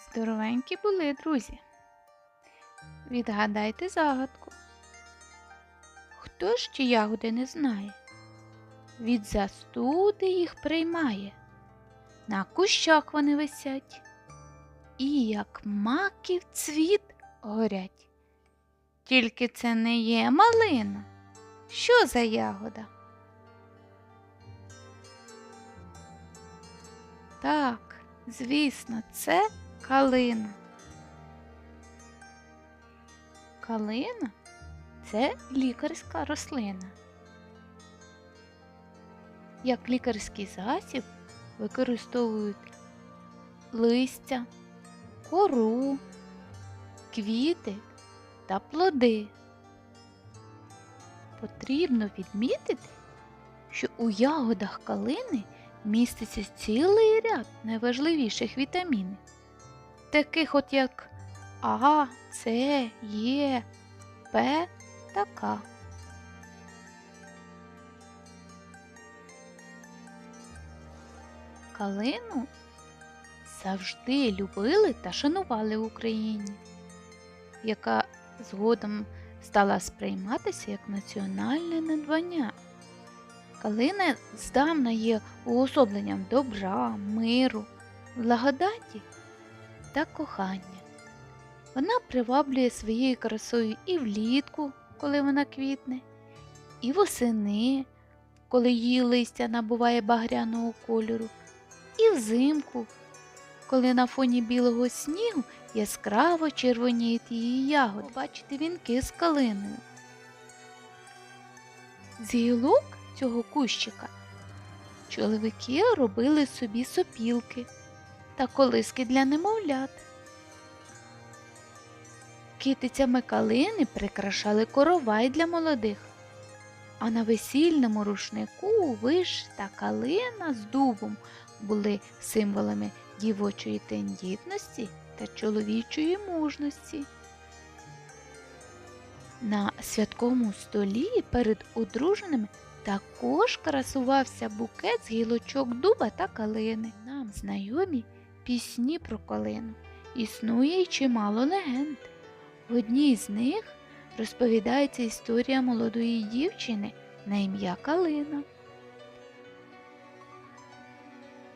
Здоровенькі були, друзі. Відгадайте загадку. Хто ж ті ягоди не знає? Від застуди їх приймає. На кущах вони висять, і як маків цвіт горять. Тільки це не є малина. Що за ягода? Так, звісно, це калина. Калина це лікарська рослина. Як лікарський засіб використовують листя, кору, квіти та плоди. Потрібно відмітити, що у ягодах калини міститься цілий ряд найважливіших вітамінів, таких от як А, С, Е, П та К. Калину завжди любили та шанували в Україні, яка згодом стала сприйматися як національне надбання. Калина здавна є уособленням добра, миру, благодаті та кохання. Вона приваблює своєю красою і влітку, коли вона квітне, і восени, коли її листя набуває багряного кольору, і взимку, коли на фоні білого снігу яскраво червоніють її ягоди. Бачите вінки з калиною. З гілок цього кущика чоловіки робили собі сопілки та колиски для немовлят. Китицями калини прикрашали коровай для молодих, а на весільному рушнику виш та калина з дубом були символами дівочої тендітності та чоловічої мужності. На святковому столі перед одруженими також красувався букет з гілочок дуба та калини. Нам знайомі пісні про калину. Існує й чимало легенд. В одній з них розповідається історія молодої дівчини на ім'я Калина,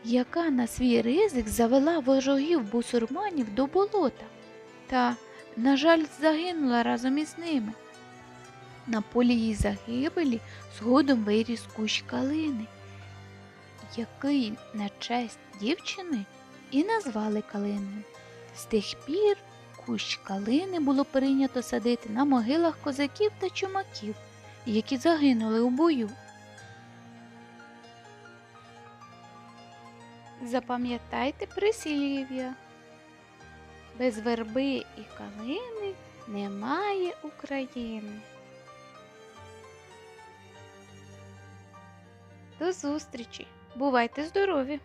яка на свій ризик завела ворогів бусурманів до болота та, на жаль, загинула разом із ними. На полі її загибелі згодом виріс кущ калини, який на честь дівчини і назвали калиною. З тих пір кущ калини було прийнято садити на могилах козаків та чумаків, які загинули у бою. Запам'ятайте прислів'я. Без верби і калини немає України. До зустрічі! Бувайте здорові!